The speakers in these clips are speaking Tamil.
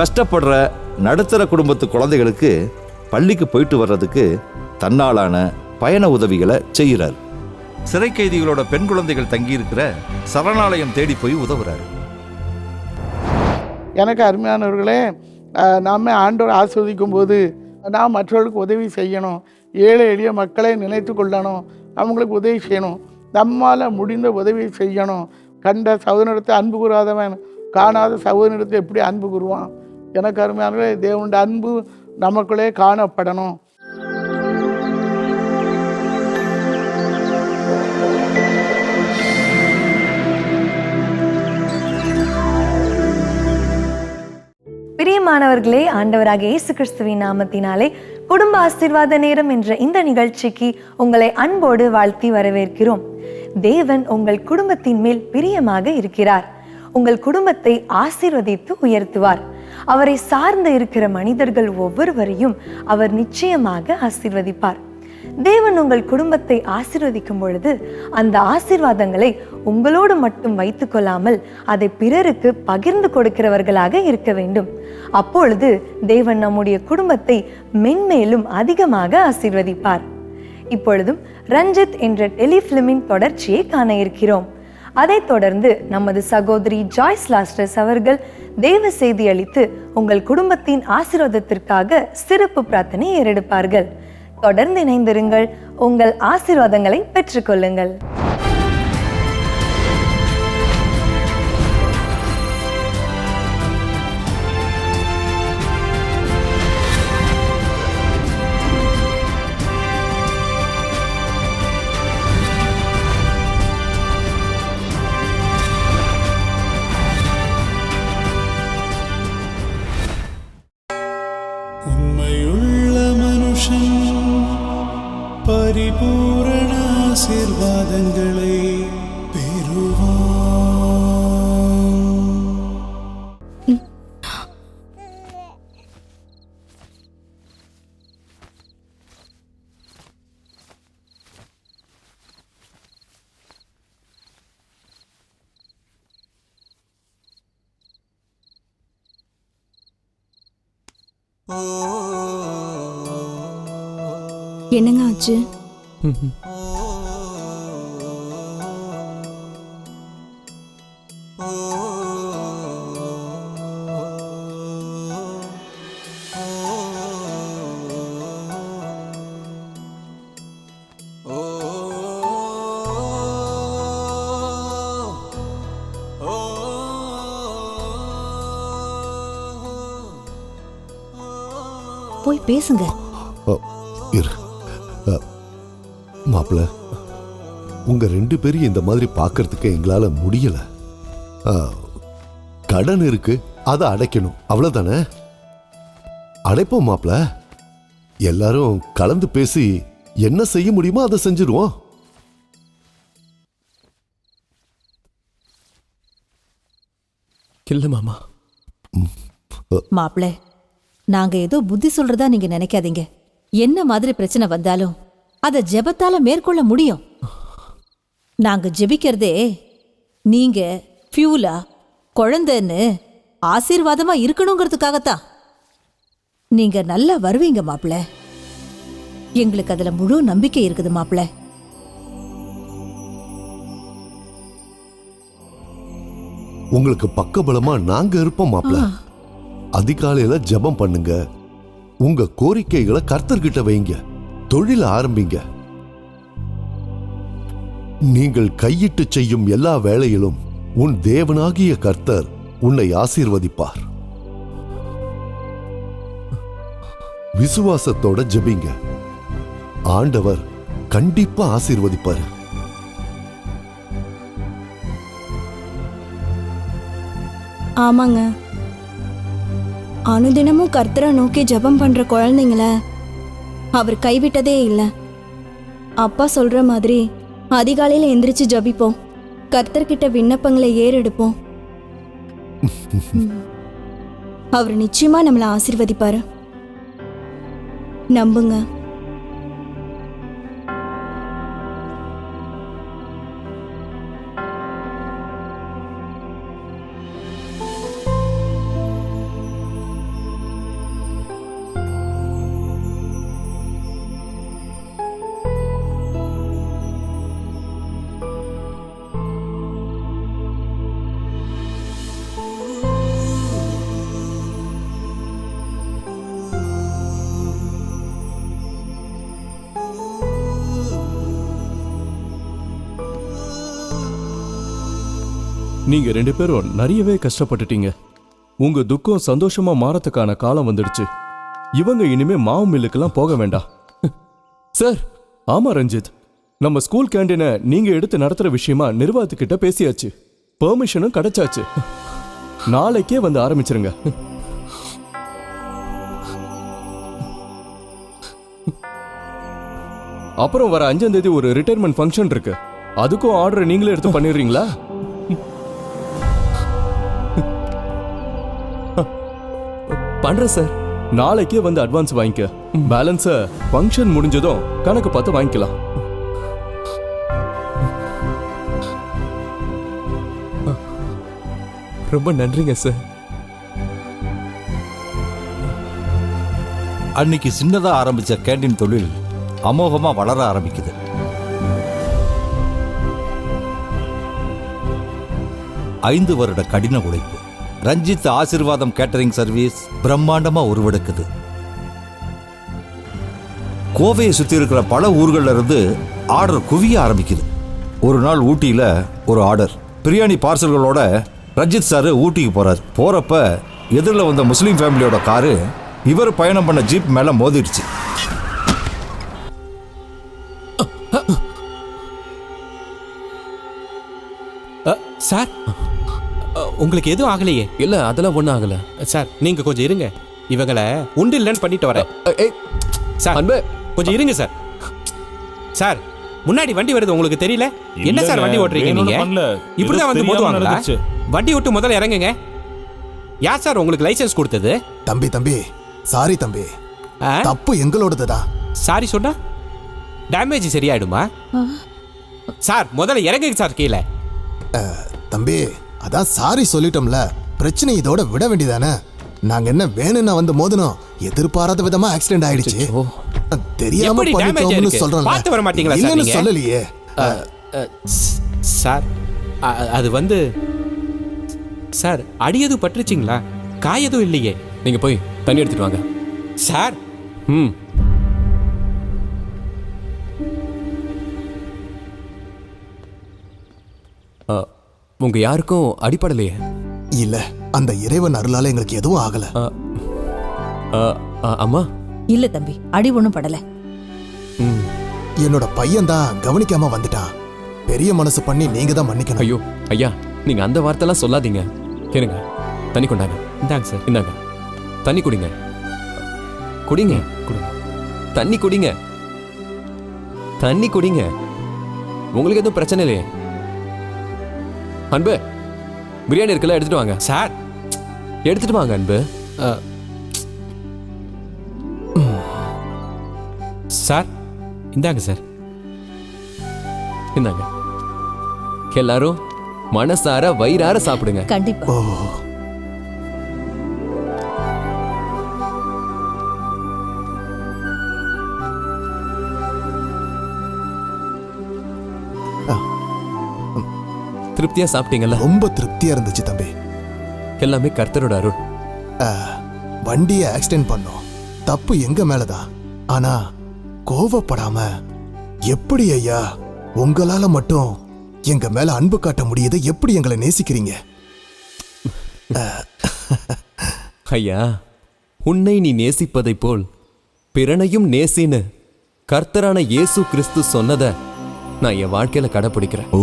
கஷ்டப்படுற நடுத்தர குடும்பத்து குழந்தைகளுக்கு பள்ளிக்கு போயிட்டு வர்றதுக்கு தன்னாலான பயண உதவிகளை செய்கிறார். சிறை கைதிகளோட பெண் குழந்தைகள் தங்கியிருக்கிற சரணாலயம் தேடி போய் உதவுறாரு. எனக்கு அருமையானவர்களே நாம் நாம ஆண்டவர் ஆஸ்வதிக்கும் போது நாம் மற்றவர்களுக்கு உதவி செய்யணும். ஏழை எளிய மக்களை நினைத்து கொள்ளணும். அவங்களுக்கு உதவி செய்யணும். நம்மால் முடிந்த உதவி செய்யணும். கண்ட சகோதரத்தை அன்பு கூறாதவன் காணாத சகோதரத்தை எப்படி அன்பு கூறுவான்? எனக்கு அருமையானவர்களே தேவனுடைய அன்பு நமக்குள்ளே காணப்படணும். பிரியமானவர்களே ஆண்டவராக இயேசு கிறிஸ்துவின் நாமத்தினாலே குடும்ப ஆசீர்வாத நேரம் என்ற இந்த நிகழ்ச்சிக்கு உங்களை அன்போடு வாழ்த்தி வரவேற்கிறோம். தேவன் உங்கள் குடும்பத்தின் மேல் பிரியமாக இருக்கிறார். உங்கள் குடும்பத்தை ஆசீர்வதித்து உயர்த்துவார். அவரை சார்ந்து இருக்கிற மனிதர்கள் ஒவ்வொருவரையும் அவர் நிச்சயமாக ஆசிர்வதிப்பார். தேவன் உங்கள் குடும்பத்தை ஆசிர்வதிக்கும் பொழுது அந்த ஆசிர்வாதங்களை உங்களோடு மட்டும் வைத்துக்கொள்ளாமல் அதை பிறருக்கு பகிர்ந்து கொடுக்கிறவர்களாக இருக்க வேண்டும். அப்பொழுது தேவன் நம்முடைய குடும்பத்தை மென்மேலும் அதிகமாக ஆசிர்வதிப்பார். இப்பொழுதும் ரஞ்சித் என்ற டெலிஃபிலிமின் தொடர்ச்சியை காண இருக்கிறோம். அதைத் தொடர்ந்து நமது சகோதரி ஜாய்ஸ் லாஸ்டர்ஸ் அவர்கள் தேவ செய்தி அளித்து உங்கள் குடும்பத்தின் ஆசீர்வாதத்திற்காக சிறப்பு பிரார்த்தனை ஏறெடுப்பார்கள். தொடர்ந்து இணைந்திருங்கள். உங்கள் ஆசிர்வாதங்களை பெற்றுக்கொள்ளுங்கள். பரிபூரண ஆசீர்வாதங்களை என்னங்க ஆச்சு? போய் பேசுங்க. இரு. மாப்பிள்ள உங்க ரெண்டு பேரும் இந்த மாதிரி பார்க்கறதுக்கு எங்களால முடியல. ஆ, கடன் இருக்கு அதை அடைக்கணும். அவ்வளவுதானே? அடைப்போம் மாப்பிள்ள எல்லாரும் கலந்து பேசி என்ன செய்ய முடியுமோ அதை செஞ்சிருவோம். இல்ல மாமா. மாப்பிள நாங்க ஏதோ புத்தி சொல்றதா நீங்க நினைக்காதீங்க. என்ன மாதிரி பிரச்சனை வந்தாலும் அத ஜெபத்தால மேற்கொள்ள முடியும். நாங்க ஜெபிக்கிறதே நீங்க ஃபியூலா குழந்தைன்னு ஆசீர்வாதமா இருக்கணுங்கிறதுக்காகத்தான். நீங்க நல்லா வருவீங்க மாப்பிள. எங்களுக்கு அதுல முழு நம்பிக்கை இருக்குது மாப்பிள. உங்களுக்கு பக்கபலமா நாங்க இருப்போம் மாப்பிள்ள அதிகாலையில ஜெபம் பண்ணுங்க. உங்க கோரிக்கைகளை கர்த்தர்கிட்ட வைங்க. தொழில ஆரம்பிங்க. நீங்கள் கையிட்டு செய்யும் எல்லா வேலையிலும் உன் தேவனாகிய கர்த்தர் உன்னை ஆசீர்வதிப்பார். விசுவாசத்தோட ஜெபிங்க. ஆண்டவர் கண்டிப்பா ஆசீர்வதிப்பாரு. ஆமாங்க. அனுதினமும் கர்த்தரை நோக்கி ஜெபம் பண்ற குழந்தைங்கள அவர் கைவிட்டதே இல்லை. அப்பா சொல்ற மாதிரி அதிகாலையில் எந்திரிச்சு ஜபிப்போம். கர்த்தர்கிட்ட விண்ணப்பங்களை ஏறெடுப்போம். அவர் நிச்சயமா நம்மளை ஆசிர்வதிப்பாரு. நம்புங்க. நீங்க ரெண்டு பேரும் நிறையவே கஷ்டப்பட்டுட்டீங்க. உங்க துக்கம் சந்தோஷமா மாறத்துக்கான காலம் வந்துடுச்சு. இவங்க இனிமே மாவு மில்லுக்கெல்லாம் போக வேண்டாம். சார் ஆமா ரஞ்சித். நம்ம ஸ்கூல் கேண்டீனை நீங்க எடுத்து நடத்துற விஷயமா நிர்வாகத்துக்கிட்ட பேசியாச்சு. பெர்மிஷனும் கிடைச்சாச்சு. நாளைக்கே வந்து ஆரம்பிச்சிருங்க. அப்புறம் வர அஞ்சாம் தேதி ஒரு ரிட்டையர்மெண்ட் ஃபங்க்ஷன் இருக்கு. அதுக்கும் ஆர்டர் நீங்களே எடுத்து பண்ணிடுறீங்களா? பண்றேன் சார். நாளைக்கே வந்து அட்வான்ஸ் வாங்கிக்க. பேலன்ஸ ஃபங்க்ஷன் முடிஞ்சதும் கணக்கு பார்த்து வாங்கிக்கலாம். ரொம்ப நன்றிங்க சார். அன்னைக்கு சின்னதா ஆரம்பிச்ச கேண்டீன் தொழில் அமோகமா வளர ஆரம்பிக்குது. ஐந்து வருட கடின உழைப்பு. ரஞ்சித் ஆசிர்வாதம் கேட்டரிங் சர்வீஸ் பிரம்மாண்டமா உருவெடுக்குது. கோவையை சுற்றி இருக்கிற பல ஊர்களில் இருந்து ஆர்டர் குவிய ஆரம்பிக்குது. ஒரு நாள் ஊட்டியில் ஒரு ஆர்டர். பிரியாணி பார்சல்களோட ரஞ்சித் சார் ஊட்டிக்கு போகிறார் போகிறப்ப எதிரில் வந்த முஸ்லீம் ஃபேமிலியோட காரு இவர் பயணம் பண்ண ஜீப் மேலே மோதிடுச்சு. உங்களுக்கு எதுவும் ஆகலையே? இல்ல அதெல்லாம் ஒண்ணும் ஆகல. சார் நீங்க கொஞ்சம் இருங்க. இவங்களை உண்டு இல்லைன்னு பண்ணிட்டு வரேன். ஏய் சார் அன்பு. கொஞ்சம் இருங்க சார். சார் முன்னாடி வண்டி வருது உங்களுக்கு தெரியல? என்ன சார் வண்டி ஓட்டுறீங்க நீங்க? இப்படிதான் வந்து மோதுவாங்களா? வண்டி விட்டு முதல்ல இறங்குங்க. யார் சார் உங்களுக்கு லைசென்ஸ் கொடுத்தது? தம்பி தம்பி. சாரி தம்பி. ஆ? தப்பு எங்களோடதுதான் சாரி சொன்னா? டேமேஜ் சரியாயிடுமா? சார் முதல்ல இறங்குங்க சார் கீழே. தம்பி. அதான் சாரி சொல்லிட்டோம்ல. பிரச்சனை இதோட விட வேண்டியதானே? நாங்க என்ன வேணும்னா வந்து மோதணும்? எதிர்பாராத விதமா ஆக்சிடென்ட் ஆயிடுச்சு. தெரியாம பண்ணிட்டோம்னு? சொல்றோம்ல. பார்த்து வர மாட்டீங்களா சார் இல்லைன்னு நீங்க? சொல்லலையே. சார் அது வந்து சார் அடியது பட்டுருச்சிங்களா? காயதும் இல்லையே. நீங்க போய் தண்ணி எடுத்துட்டு வாங்க. சார்! ம். ஆ, உங்க யாருக்கும் அடிப்படலையே இல்ல அந்த இறைவன் அருளால எங்களுக்கு எதுவும் ஆகல. ஆ, ஆ, ஆ, அம்மா? இல்ல தம்பி அடி ஒண்ணும் படல. ம். என்னோட பையன் தான் கவனிக்காம வந்துட்டான். பெரிய மனசு பண்ணி நீங்க தான் மன்னிக்கணும். ஐயோ ஐயா நீங்க அந்த வார்த்தைலாம் சொல்லாதீங்க. கேளுங்க தண்ணி கொண்டாங்க. இந்தாங்க சார். இந்தாங்க. தண்ணி குடிங்க. குடிங்க. கொடுங்க. தண்ணி குடிங்க. தண்ணி குடிங்க. உங்களுக்கு எதுவும் பிரச்சனை இல்லையே? அன்பு பிரியாணி இருக்குல்ல எடுத்துட்டு வாங்க. சார். எடுத்துட்டு வாங்க அன்பு. சார். இந்தாங்க சார். இந்தாங்க. எல்லாரும் மனசார வயிறார சாப்பிடுங்க. கண்டிப்பா. திருப்தியா சாப்பிட்டீங்கல்ல? ரொம்ப திருப்தியா இருந்துச்சு தம்பி. எல்லாமே கர்த்தரோட அருள். வண்டியை ஆக்சிடென்ட் பண்ணோம். தப்பு எங்க மேலதான் ஆனா கோவப்படாம எப்படி ஐயா உங்களால மட்டும் எங்க மேல அன்பு காட்ட முடியுது? எப்படி எங்களை நேசிக்கிறீங்க? ஐயா உன்னை நீ நேசிப்பதைப் போல் பிறனையும் நேசின்னு கர்த்தரான இயேசு கிறிஸ்து சொன்னத நான் என் வாழ்க்கையில கடைப்பிடிக்கிறேன். ஓ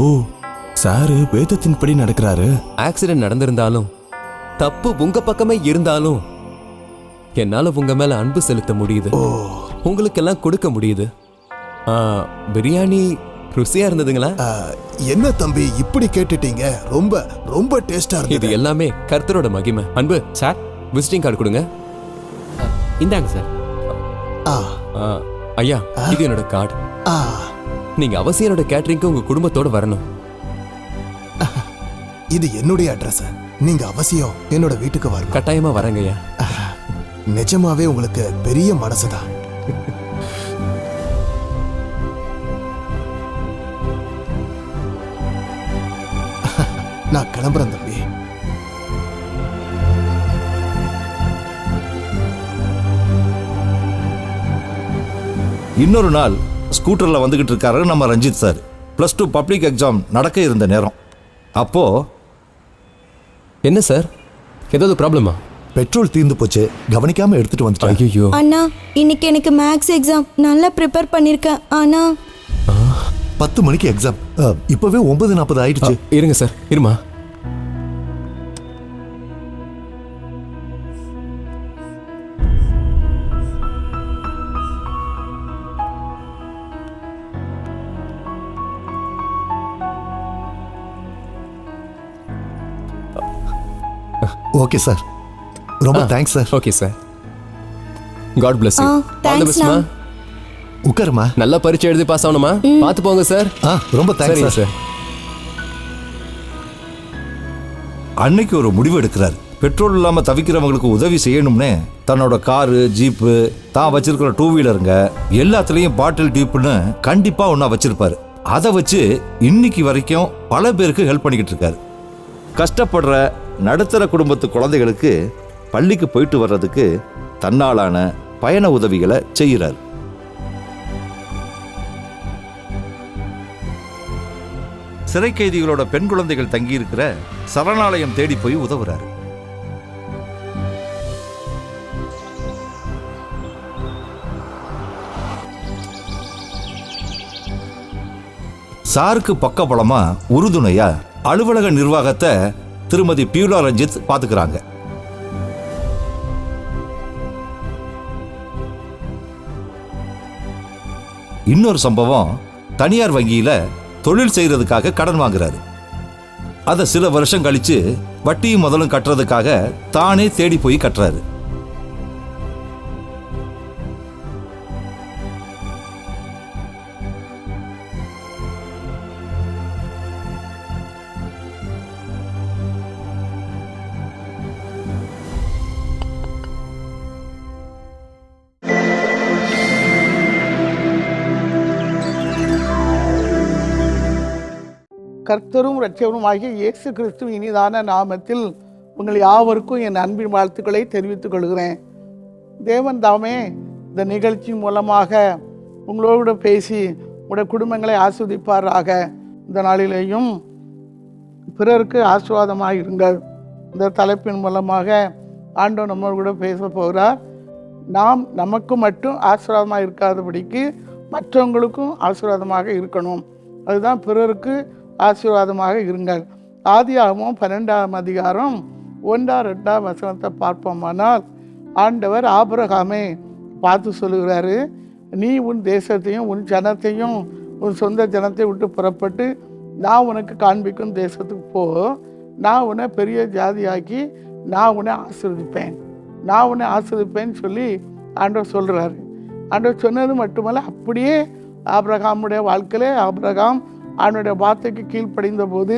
சாரு வேதத்தின்படி நடக்கிறாரு. ஆக்சிடென்ட் நடந்திருந்தாலும் தப்பு உங்க பக்கமே இருந்தாலும் என்னால உங்க மேல அன்பு செலுத்த முடியுது. உங்களுக்கெல்லாம் கொடுக்க முடியுது. ஆ, பிரியாணி ருசியா இருந்ததுங்களா? என்ன தம்பி இப்படி கேட்டுட்டீங்க? ரொம்ப ரொம்ப டேஸ்டா இது இருந்தது எல்லாமே கர்த்தரோட மகிமை. அன்பு சார் விசிட்டிங் கார்டு கொடுங்க. இந்தாங்க சார். ஆ, ஆ, ஐயா இது என்னோட கார்டு. ஆ, நீங்க அவசியம் என்னோட கேட்டரிங்க்கு உங்க குடும்பத்தோட வரணும். இது என்னுடைய அட்ரஸ் நீங்க அவசியம் என்னோட வீட்டுக்கு வரணும். கட்டாயமா வரேங்க ஐயா. நிஜமாவே உங்களுக்கு பெரிய மனசுதான். நான் கிளம்புறேன் தம்பி. இன்னொரு நாள் ஸ்கூட்டரில் வந்துக்கிட்டு இருக்காரு நம்ம Ranjith sir. Plus two public exam நடக்க இருந்த நேரம். அப்போது என்ன சார்? ஏதாவது ப்ராப்ளமா பெட்ரோல் தீர்ந்து போச்சு. கவனிக்காம எடுத்துட்டு வந்துட்டேன். ஐயோ அண்ணா இன்னைக்கு எனக்கு மேக்ஸ் எக்ஸாம் நல்லா ப்ரிப்பேர் பண்ணியிருக்கேன் ஆனா பத்து மணிக்கு எக்ஸாம் இப்பவே ஒன்பது நாற்பது ஆயிடுச்சு. இருங்க சார். இருமா? ஓகே சார் ரொம்ப thanks sir okay sir God bless you ah, all the thanks, பெஸ்ட்மா ma'am. உட்காருமா நல்லா பரீட்சை எழுதி பாஸ் ஆகணுமா? பார்த்து போங்க சார் ஆ ரொம்ப தேங்க்ஸ் சரிங்க சார் சார் அன்னைக்கு ஒரு முடிவு எடுக்கிறார். பெட்ரோல் இல்லாம தவிக்கிறவங்களுக்கு உதவி செய்யணும்னு தன்னோட காரு ஜீப்பு தான் வச்சிருக்கிற டூ வீலருங்க எல்லாத்துலயும் பாட்டில் டியூப்னு கண்டிப்பா ஒண்ணா வச்சிருப்பாரு. அதை வச்சு இன்னைக்கு வரைக்கும் பல பேருக்கு ஹெல்ப் பண்ணிக்கிட்டு இருக்காரு. கஷ்டப்படுற நடுத்தர குடும்பத்து குழந்தைகளுக்கு பள்ளிக்கு போயிட்டு வர்றதுக்கு தன்னாலான பயண உதவிகளை செய்கிறார். சிறை கைதிகளோட பெண் குழந்தைகள் தங்கியிருக்கிற சரணாலயம் தேடி போய் உதவுறாரு. சாருக்கு பக்கபலமா உறுதுணையா அலுவலக நிர்வாகத்தை திருமதி பியூலா ரஞ்சித் பார்த்துக்கிறாங்க. இன்னொரு சம்பவம் தனியார் வங்கியில் தொழில் செய்கிறதுக்காக கடன் வாங்குறாரு. அதை சில வருஷம் கழிச்சு வட்டியும் முதலும் கட்டுறதுக்காக தானே தேடி போய் கட்டுறாரு. கர்த்தரும் இரட்சகருமாகிய இயேசு கிறிஸ்து இனிதான நாமத்தில் உங்கள் யாவருக்கும் என் அன்பின் வாழ்த்துக்களை தெரிவித்துக் கொள்கிறேன். தேவன் தாமே இந்த நிகழ்ச்சி மூலமாக உங்களோடு பேசி உங்களுடைய குடும்பங்களை ஆஸ்வதிப்பாராக. இந்த நாளிலேயும் பிறருக்கு ஆசீர்வாதமாக இருங்கள். இந்த தலைப்பின் மூலமாக ஆண்டவர் நம்ம கூட பேச போகிறார். நாம் நமக்கு மட்டும் ஆசீர்வாதமாக இருக்காதபடிக்கு மற்றவங்களுக்கும் ஆசீர்வாதமாக இருக்கணும். அதுதான் பிறருக்கு ஆசீர்வாதமாக இருங்கள். ஆதியாகவும் பன்னெண்டாம் அதிகாரம் ஒன்றாம் ரெண்டாம் வசனத்தை பார்ப்போமானால் ஆண்டவர் ஆபரகாமே பார்த்து சொல்லுகிறாரு நீ உன் தேசத்தையும் உன் ஜனத்தையும் உன் சொந்த ஜனத்தை விட்டு புறப்பட்டு நான் உனக்கு காண்பிக்கும் தேசத்துக்கு போ. நான் உன்னை பெரிய ஜாதியாக்கி நான் உன்னை ஆசீர்வதிப்பேன் நான் உன்னை ஆசீர்வதிப்பேன்னு சொல்லி ஆண்டவர் சொல்கிறாரு ஆண்டவர் சொன்னது மட்டுமல்ல அப்படியே ஆபிரகாமுடைய வாழ்க்கையிலே ஆபிரகாம் ஆண்டோடைய வார்த்தைக்கு கீழ்ப்படைந்த போது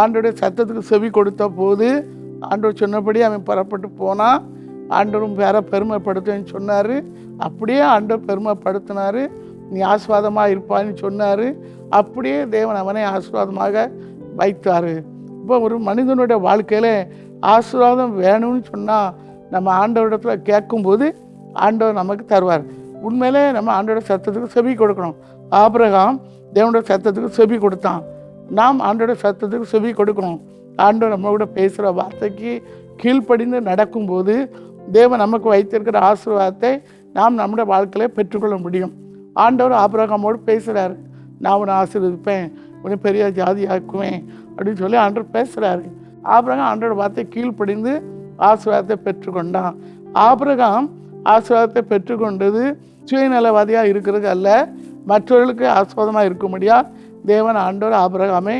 ஆண்டோடைய சத்தத்துக்கு செவி கொடுத்த போது ஆண்டவர் சொன்னபடி அவன் புறப்பட்டு போனான் ஆண்டவரும் வேற பெருமைப்படுத்துன்னு சொன்னார். அப்படியே ஆண்டவர் பெருமைப்படுத்தினார். நீ ஆஸ்வாதமாக இருப்பான்னு சொன்னார். அப்படியே தேவன் அவனை ஆஸ்வாதமாக வைத்தார். இப்போ ஒரு மனிதனுடைய வாழ்க்கையில் ஆசீர்வாதம் வேணும்னு சொன்னால் நம்ம ஆண்டவரிடத்தில் கேட்கும்போது ஆண்டவர் நமக்கு தருவார். உண்மையிலே நம்ம ஆண்டோட சத்தத்துக்கு செவி கொடுக்கணும். ஆபிரகாம் தேவனோட சத்தத்துக்கு செவி கொடுத்தான். நாம் ஆண்டோட சத்தத்துக்கு செவி கொடுக்கணும். ஆண்டவர் நம்ம கூட பேசுகிற வார்த்தைக்கு கீழ்ப்படிந்து நடக்கும்போது தேவன் நமக்கு வைத்திருக்கிற ஆசீர்வாதத்தை நாம் நம்முடைய வாழ்க்கையில பெற்றுக்கொள்ள முடியும். ஆண்டவர் ஆபிரகாமோடு பேசுகிறாரு நான் உன்னை ஆசீர்வதிப்பேன். உன்னை பெரிய ஜாதி ஆக்குவேன் அப்படின்னு சொல்லி ஆண்டவர் பேசுகிறாரு ஆபிரகாம் ஆண்டோட வார்த்தை கீழ்ப்படிந்து ஆசீர்வாதத்தை பெற்றுக்கொண்டான். ஆபிரகாம் ஆசீர்வாதத்தை பெற்றுக்கொண்டது சுயநலவாதியாக இருக்கிறது அல்ல. மற்றவர்களுக்கு ஆஸ்வாதமாக இருக்கும்படியா தேவன் ஆண்டோர் ஆபிரகாமை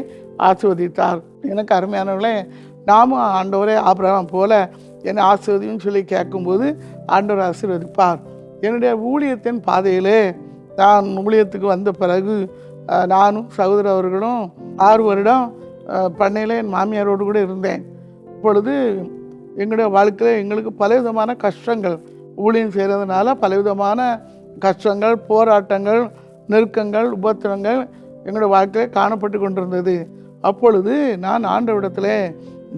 ஆசிர்வதித்தார். எனக்கு அருமையானவர்களே நாமும் ஆண்டவரே ஆபிரகாம் போல என்னை ஆசிர்வதின்னு சொல்லி கேட்கும்போது ஆண்டவர் ஆசீர்வதிப்பார். என்னுடைய ஊழியத்தின் பாதையிலே நான் ஊழியத்துக்கு வந்த பிறகு நானும் சகோதர அவர்களும் ஆறு வருடம் பண்ணையில் என் மாமியாரோடு கூட இருந்தேன். இப்பொழுது எங்களுடைய வாழ்க்கையில் எங்களுக்கு பலவிதமான கஷ்டங்கள் ஊழியம் செய்கிறதுனால பலவிதமான கஷ்டங்கள் போராட்டங்கள் நெருக்கங்கள் உபத்திரங்கள் எங்களுடைய வாழ்க்கையில் காணப்பட்டு கொண்டிருந்தது. அப்பொழுது நான் ஆண்டவிடத்தில்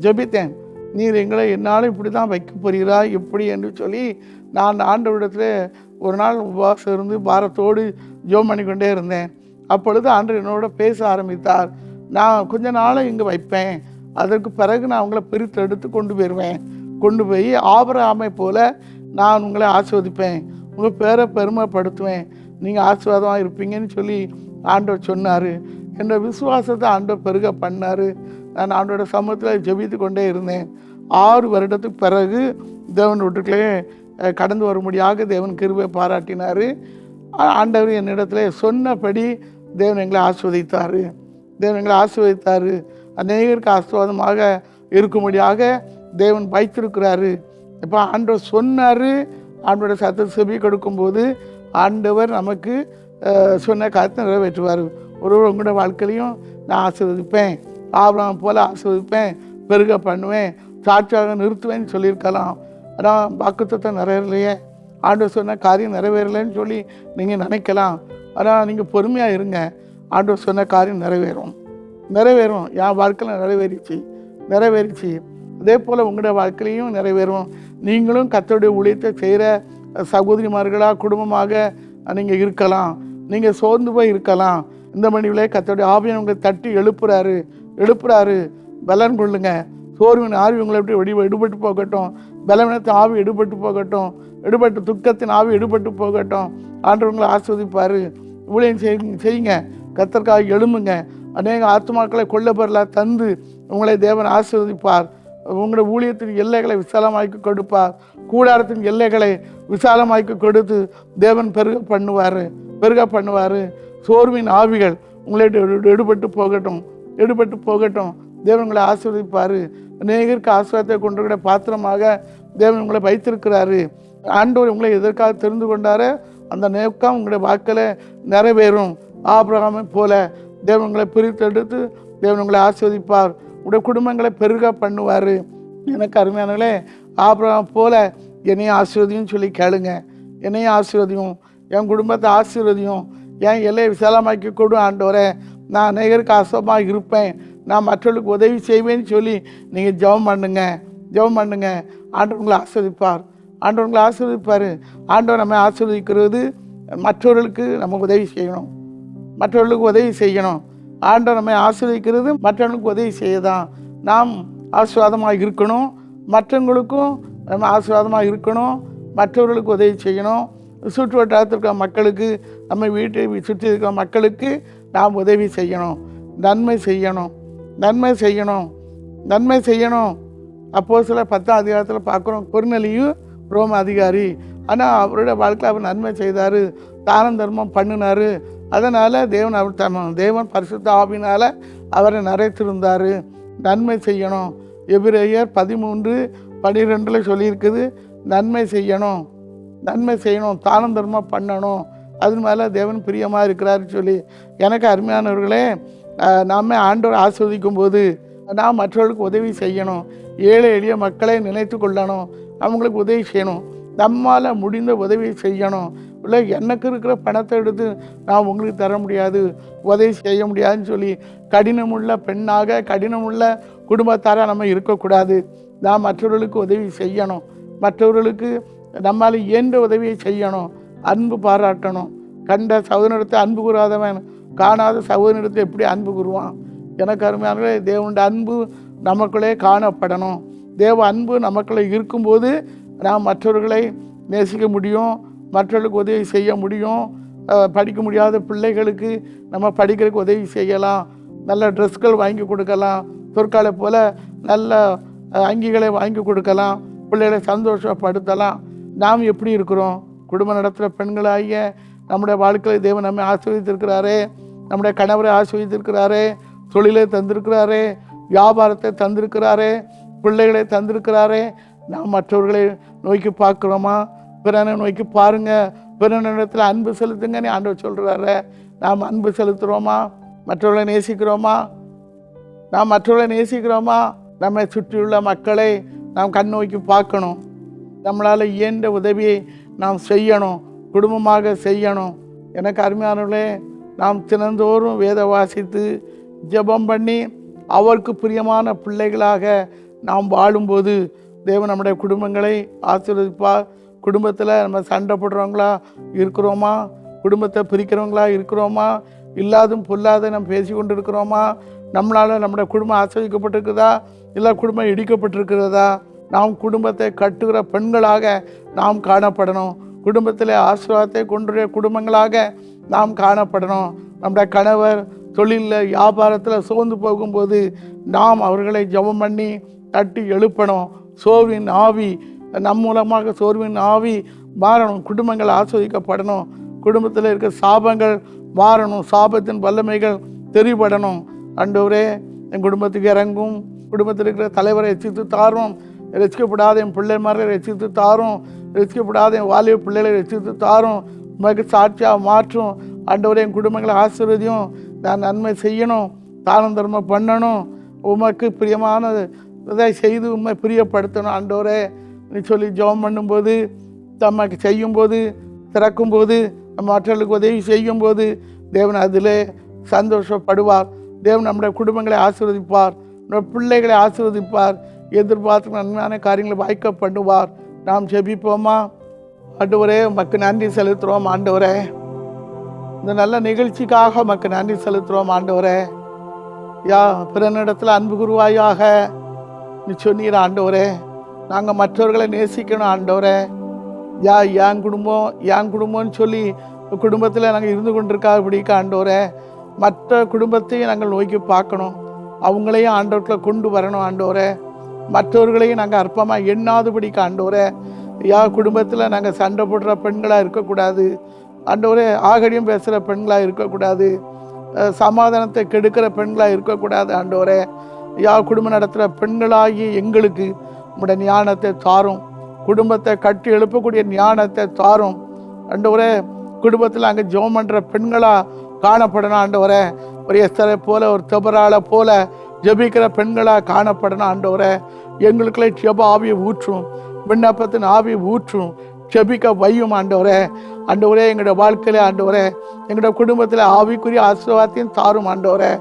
ஜெபித்தேன். நீர் எங்களை என்னாலும் இப்படி தான் வைக்க போகிறீரா எப்படி? என்று சொல்லி நான் ஆண்டவிடத்தில் ஒரு நாள் உபவாசம் இருந்து பாரத்தோடு ஜோம் பண்ணி கொண்டே இருந்தேன். அப்பொழுது ஆண்டு என்னோட பேச ஆரம்பித்தார். நான் கொஞ்ச நாளை இங்கே வைப்பேன். அதற்கு பிறகு நான் உங்களை பிரித்து எடுத்து கொண்டு போயிடுவேன் கொண்டு போய் ஆபராமை போல நான் உங்களை ஆஸ்வதிப்பேன் உங்கள் பேரை பெருமைப்படுத்துவேன். நீங்கள் ஆசீர்வாதமாக இருப்பீங்கன்னு சொல்லி ஆண்டவர் சொன்னார். என்ற விசுவாசத்தை ஆண்டவர் பெருக பண்ணார். நான் ஆண்டோட சமூகத்தில் ஜெபித்து கொண்டே இருந்தேன். ஆறு வருடத்துக்கு பிறகு தேவன் வீட்டுக்குள்ளே கடந்து வரும்படியாக தேவன் கிருபை பாராட்டினார். ஆண்டவர் என்னிடத்துல சொன்னபடி தேவன் எங்களை ஆஸ்வதித்தார் தேவன் எங்களை ஆசிர்வதித்தார். அநேகருக்கு ஆசீர்வாதமாக இருக்கும்படியாக தேவன் வைத்திருக்கிறாரு. இப்போ ஆண்டவர் சொன்னார். ஆண்டோட சத்தம் செவி கொடுக்கும்போது ஆண்டவர் நமக்கு சொன்ன காரியத்தை நிறைவேற்றுவார். ஒருவர் உங்களோட வாழ்க்கையிலையும் நான் ஆசீர்வதிப்பேன். ஆபரம் போல் ஆசிர்வதிப்பேன். பெருக பண்ணுவேன். சாட்சியாக நிறுத்துவேன்னு சொல்லியிருக்கலாம். ஆனால் வாக்குத்தத்தை நிறைவேறலையே. ஆண்டவர் சொன்ன காரியம் நிறைவேறலைன்னு சொல்லி நீங்கள் நினைக்கலாம். ஆனால் நீங்கள் பொறுமையாக இருங்க. ஆண்டவர் சொன்ன காரியம் நிறைவேறும். நிறைவேறும். என் வாழ்க்கையில் நிறைவேறிச்சு. நிறைவேறிச்சு. அதே போல் உங்களோட வாழ்க்கையிலையும் நிறைவேறும். நீங்களும் கத்தோடைய ஊழியத்தை செய்கிற சகோதரிமார்களாக குடும்பமாக நீங்கள் இருக்கலாம். நீங்கள் சோர்ந்து போய் இருக்கலாம். இந்த மணிவிலே கத்தோடைய ஆவியன் உங்களை தட்டி எழுப்புறாரு. எழுப்புறாரு. பலன் கொள்ளுங்க. சோர்வின் ஆவி உங்களை எப்படி வெடி எடுபட்டு போகட்டும். பலவீனத்தின் ஆவி எடுபட்டு போகட்டும். எடுபட்டு துக்கத்தின் ஆவி எடுபட்டு போகட்டும். ஆண்டவங்களை ஆஸ்வதிப்பார் ஊழியம் செய்யுங்க செய்யுங்க. கத்தற்காக எழும்புங்க. அநேக ஆத்மாக்களை கொல்ல பொருளாக தந்து உங்களை தேவன் ஆசீர்வதிப்பார். உங்களுடைய ஊழியத்தின் எல்லைகளை விசாலமாக்கி கொடுப்பார். கூடாரத்தின் எல்லைகளை விசாலமாக்கி கொடுத்து தேவன் பெருக பண்ணுவார் பெருக பண்ணுவார். சோர்வின் ஆவிகள் உங்களை எடுபட்டு போகட்டும் எடுபட்டு போகட்டும். தேவன் உங்களை ஆசீர்வதிப்பார். நேகருக்கு ஆசீர்வாதத்தை கொண்டிருக்கிற பாத்திரமாக தேவன் உங்களை வைத்திருக்கிறாரு. ஆண்டவர் உங்களை எதற்காக தெரிந்து கொண்டாரோ அந்த நோக்கம் உங்களுடைய வாக்கில் நிறைவேறும். ஆபிரகாமை போல தேவன் உங்களை பிரித்தெடுத்து தேவன் உங்களை ஆஸ்வதிப்பார் உடைய குடும்பங்களை பெருக பண்ணுவார். எனக்கு அருமையானவர்களே ஆபிரகாம் போல என்னையும் ஆசீர்வதியும் சொல்லி கேளுங்க. என்னையும் ஆசீர்வதியும் என் குடும்பத்தை ஆசீர்வதியும் என் எல்லையை விசாலமாக்கி கொடு ஆண்டவரே. நான் அநேகருக்கு ஆசமாக இருப்பேன். நான் மற்றவர்களுக்கு உதவி செய்வேன்னு சொல்லி நீங்கள் ஜெபம் பண்ணுங்க. ஜெபம் பண்ணுங்க. ஆண்டவங்களை உங்களை ஆஸ்வதிப்பார் ஆண்டவர் உங்களை ஆசீர்வதிப்பார். ஆண்டவர் நம்ம ஆசீர்வதிக்கிறது. மற்றவர்களுக்கு நம்ம உதவி செய்யணும். மற்றவர்களுக்கு உதவி செய்யணும். ஆண்டவர் நம்மை ஆசிரியக்கிறது மற்றவர்களுக்கு உதவி செய்ய தான் நாம் ஆசீர்வாதமாக இருக்கணும். மற்றவங்களுக்கும் நம்ம ஆசீர்வாதமாக இருக்கணும். மற்றவர்களுக்கு உதவி செய்யணும். சுற்று வட்டாரத்தில் இருக்கிற மக்களுக்கு நம்ம வீட்டை சுற்றி இருக்கிற மக்களுக்கு நாம் உதவி செய்யணும். நன்மை செய்யணும். நன்மை செய்யணும். நன்மை செய்யணும். அப்போது சில பத்தாம் அதிகாரத்தில் பார்க்குறோம் குறுநிலையும் ரோம அதிகாரி. ஆனால் அவருடைய வாழ்க்கையில் அவர் நன்மை செய்தார். தானம் தர்மம் பண்ணினார். அதனால் தேவன் அவர் தம் தேவன் பரிசுத்த ஆவினால் அவரை நிறைத்திருந்தார். நன்மை செய்யணும். எபிரேயர் பதிமூன்று பன்னிரெண்டில் சொல்லியிருக்குது நன்மை செய்யணும். நன்மை செய்யணும். தானம் தர்மம் பண்ணணும். அது மேலே தேவன் பிரியமாக இருக்கிறாருன்னு சொல்லி. எனக்கு அருமையானவர்களே நாம் நாம ஆண்டவர் ஆஸ்வதிக்கும் போது நாம் மற்றவர்களுக்கு உதவி செய்யணும். ஏழை எளிய மக்களை நினைத்து கொள்ளணும். அவங்களுக்கு உதவி செய்யணும். நம்மால் முடிந்த உதவி செய்யணும். இல்லை எனக்கு இருக்கிற பணத்தை எடுத்து நான் உங்களுக்கு தர முடியாது உதவி செய்ய முடியாதுன்னு சொல்லி கடினமுள்ள பெண்ணாக கடினமுள்ள குடும்பத்தாராக நம்ம இருக்கக்கூடாது. நாம் மற்றவர்களுக்கு உதவி செய்யணும். மற்றவர்களுக்கு நம்மால் இயன்ற உதவியை செய்யணும். அன்பு பாராட்டணும். கண்ட சகோதரத்தை அன்பு கூறாதவன் காணாத சகோதரத்தை எப்படி அன்பு கூறுவான்? எனக்கு அருமையானவே தேவனுடைய அன்பு நமக்குள்ளே காணப்படணும். தேவ அன்பு நமக்குள்ளே இருக்கும்போது நாம் மற்றவர்களை நேசிக்க முடியும். மற்றவர்களுக்கு உதவி செய்ய முடியும். படிக்க முடியாத பிள்ளைகளுக்கு நம்ம படிக்கிறதுக்கு உதவி செய்யலாம். நல்ல ட்ரெஸ்கள் வாங்கி கொடுக்கலாம். சொற்காலை போல் நல்ல அங்கிகளை வாங்கி கொடுக்கலாம். பிள்ளைகளை சந்தோஷப்படுத்தலாம். நாம் எப்படி இருக்கிறோம்? குடும்ப நடத்துகிற பெண்களாகிய நம்முடைய வாழ்க்கையில் தேவன் நம்மை ஆசிரியத்திருக்கிறாரே நம்முடைய கணவரை ஆசிரியத்திருக்கிறாரே தொழிலை தந்திருக்கிறாரே. வியாபாரத்தை தந்திருக்கிறாரே. பிள்ளைகளை தந்திருக்கிறாரே. நாம் மற்றவர்களை நோக்கி பார்க்குறோமா? பிறனை நோக்கி பாருங்க பிறனிடத்தில் அன்பு செலுத்துங்கன்னு ஆண்டவர் சொல்கிறாரு நாம் அன்பு செலுத்துகிறோமா மற்றவர்களை நேசிக்கிறோமா? நாம் மற்றவர்களை நேசிக்கிறோமா? நம்மை சுற்றியுள்ள மக்களை நாம் கண் நோக்கி பார்க்கணும். நம்மளால் இயன்ற உதவியை நாம் செய்யணும் குடும்பமாக செய்யணும். எனக்கு அருமையானவர்களே நாம் தினந்தோறும் வேத வாசித்து ஜெபம் பண்ணி அவருக்கு பிரியமான பிள்ளைகளாக நாம் வாழும்போது தேவன் நம்முடைய குடும்பங்களை ஆசீர்வதிப்பார். குடும்பத்தில் நம்ம சண்டை போடுறவங்களா இருக்கிறோமா? குடும்பத்தை பிரிக்கிறவங்களா இருக்கிறோமா? இல்லாதும் பொல்லாத நம்ம பேசி கொண்டிருக்கிறோமா? நம்மளால் நம்முடைய குடும்பம் ஆசிரியக்கப்பட்டிருக்குதா? இல்லை குடும்பம் இடிக்கப்பட்டிருக்கிறதா? நாம் குடும்பத்தை கட்டுகிற பெண்களாக நாம் காணப்படணும். குடும்பத்தில் ஆசீர்வாதத்தை கொண்டுடைய குடும்பங்களாக நாம் காணப்படணும். நம்முடைய கணவர் தொழிலில் வியாபாரத்தில் சோர்ந்து போகும்போது நாம் அவர்களை ஜெபம் பண்ணி தட்டி எழுப்பணும். சோவின் ஆவி நம் மூலமாக சோர்வின் ஆவி மாறணும் குடும்பங்கள் ஆஸ்வதிக்கப்படணும். குடும்பத்தில் இருக்க சாபங்கள் மாறணும் சாபத்தின் வல்லமைகள் தெரிபடணும் அண்டவரே என் குடும்பத்துக்கு இறங்கும். குடும்பத்தில் இருக்கிற தலைவரை ரசித்து தாரும். ரசிக்கப்படாத என் பிள்ளைமாரை ரசித்து தாரும். ரசிக்கப்படாத என் வாலிப பிள்ளைகளை ரசித்து தாரும். உமக்கு சாட்சியாக மாற்றும். ஆண்டவரே என் குடும்பங்களை ஆசீர்வதியும். நான் நன்மை செய்யணும். தானம் தர்மம் பண்ணணும். உமக்கு பிரியமானது இதை செய்து உண்மை பிரியப்படுத்தணும். ஆண்டவரே சொல்லி ஜெபம் பண்ணும்போது தமக்கு செய்யும்போது திறக்கும்போது மற்றவர்களுக்கு உதவி செய்யும்போது தேவன் அதில் சந்தோஷப்படுவார். தேவன் நம்முடைய குடும்பங்களை ஆசீர்வதிப்பார். நம்ம பிள்ளைகளை ஆசீர்வதிப்பார். எதிர்பார்த்து நன்மையான காரியங்களை வாய்க்க பண்ணுவார். நாம் ஜெபிப்போமா? ஆண்டவரே உமக்கு நன்றி செலுத்துகிறோம் ஆண்டவரே. இந்த நல்ல நிகழ்ச்சிக்காக உமக்கு நன்றி செலுத்துகிறோம் ஆண்டவரே. யா பிறனிடத்தில் அன்பு குருவாயாக நீ சொன்னீர் ஆண்டவரே. நாங்கள் மற்றவர்களை நேசிக்கணும் ஆண்டவரே. யா என் குடும்பம் என் குடும்பம்னு சொல்லி குடும்பத்தில் நாங்கள் இருந்து கொண்டிருக்கா இப்படிக்க ஆண்டவரே. மற்ற குடும்பத்தையும் நாங்கள் நோக்கி பார்க்கணும். அவங்களையும் ஆண்டவர்களை கொண்டு வரணும் ஆண்டவரே. மற்றவர்களையும் நாங்கள் அற்பமாக எண்ணாதபடிக்க ஆண்டவரே. யா குடும்பத்தில் நாங்கள் சண்டை போடுற பெண்களாக இருக்கக்கூடாது. ஆண்டவரே ஆகடியும் பேசுகிற பெண்களாக இருக்கக்கூடாது. சமாதானத்தை கெடுக்கிற பெண்களாக இருக்கக்கூடாது ஆண்டவரே. யா குடும்பம் நடத்துகிற பெண்களாகி எங்களுக்கு உங்களுடைய ஞானத்தை தாரும். குடும்பத்தை கட்டி எழுப்பக்கூடிய ஞானத்தை தாரும். ஒரே குடும்பத்தில் அங்கே ஜெபம் பண்ணுற பெண்களாக காணப்படணும் ஆண்டவரே. ஒரு எஸ்தரை போல ஒரு தபராளை போல ஜெபிக்கிற பெண்களாக காணப்படணும் ஆண்டவரே. எங்களுக்குள்ளே ஜெப ஆவியை ஊற்றும் விண்ணப்பத்தின் ஆவியை ஊற்றும் ஜெபிக்க வையும் ஆண்டவரே. ஆண்டவரே எங்களோட வாழ்க்கையில ஆண்டவரே எங்களோட குடும்பத்தில் ஆவிக்குரிய ஆசீர்வாதத்தையும் தாரும் ஆண்டவரே.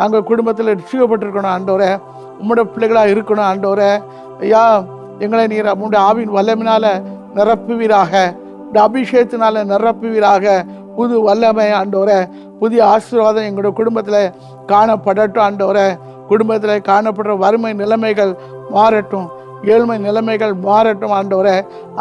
நாங்கள் குடும்பத்தில் ரசிக்கப்பட்டிருக்கணும் ஆண்டவரே. உம்முடைய பிள்ளைகளாக இருக்கணும் ஆண்டவரே. ஐயா எங்களை நீர் உம்முடைய ஆவின் வல்லமினால நிரப்புவீராக. இந்த அபிஷேகத்தினால நிரப்புவீராக. புது வல்லமை ஆண்டோரை புதிய ஆசீர்வாதம் எங்களுடைய குடும்பத்தில் காணப்படட்டும் ஆண்டோரை குடும்பத்தில் காணப்படுற வறுமை நிலைமைகள் மாறட்டும். ஏழ்மை நிலைமைகள் மாறட்டும் ஆண்டோரை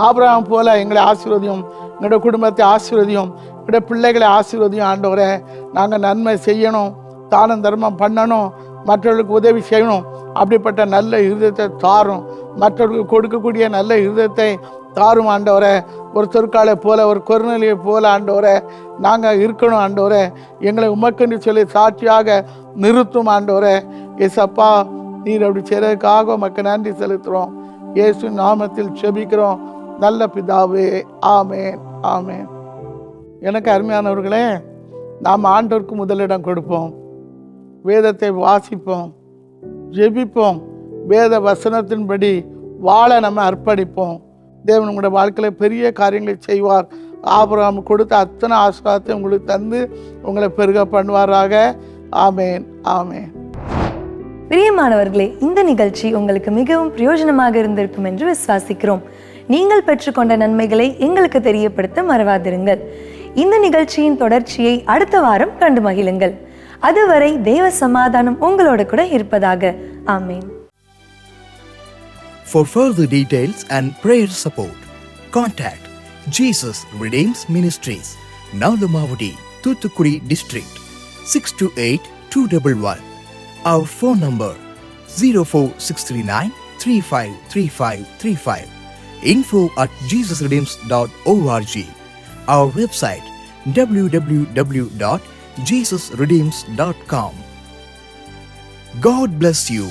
ஆபராம் போல எங்களை ஆசீர்வதியும் எங்களோட குடும்பத்தை ஆசீர்வதியும் எங்களுடைய பிள்ளைகளை ஆசீர்வதியும் ஆண்டோரை நாங்கள் நன்மை செய்யணும் தானம் தர்மம் பண்ணணும் மற்றவர்களுக்கு உதவி செய்யணும். அப்படிப்பட்ட நல்ல இருதயத்தை தாரும். மற்றவர்களுக்கு கொடுக்கக்கூடிய நல்ல இருதயத்தை தாரும் ஆண்டவரை. ஒரு சொற்காலை போல ஒரு கொருநிலையை போல ஆண்டவரை. நாங்கள் இருக்கணும் ஆண்டவரை. எங்களை உமக்கென்று சொல்லி சாட்சியாக நிறுத்தும் ஆண்டவரை. ஏசப்பா நீர் அப்படி செய்கிறதுக்காக உமக்கு நன்றி செலுத்துகிறோம் இயேசு நாமத்தில் செபிக்கிறோம். நல்ல பிதாவே ஆமேன் ஆமேன். எனக்கு அருமையானவர்களே நாம் ஆண்டோருக்கு முதலிடம் கொடுப்போம். வேதத்தை வாசிப்போம் ஜெபிப்போம். வேத வசனத்தின்படி வாழ நம்ம அர்ப்பணிப்போம். தேவன் உங்களோட வாழ்க்கையில் பெரிய காரியங்களை செய்வார். ஆபரம் கொடுத்த அத்தனை ஆசீர்வாதத்தை உங்களுக்கு தந்து உங்களை பெருக பண்ணுவாராக. ஆமேன் ஆமேன். பிரியமானவர்களே இந்த நிகழ்ச்சி உங்களுக்கு மிகவும் பிரயோஜனமாக இருந்திருக்கும் என்று விசுவாசிக்கிறோம். நீங்கள் பெற்றுக்கொண்ட நன்மைகளை எங்களுக்கு தெரியப்படுத்த மறவாதிருங்கள். இந்த நிகழ்ச்சியின் தொடர்ச்சியை அடுத்த வாரம் கண்டு மகிழுங்கள். அதுவரை தேவ சமாதானம் உங்களோட கூட இருப்பதாக ஆமீன் For further details and prayer support, contact Jesus Redeems Ministries, Nalumavudi, Thuthukudi District, 628-211. Our phone number 04639 353535. Info at jesusredeems.org. Our website www.jesusredeems.org www.jesusredeems.com. God bless you.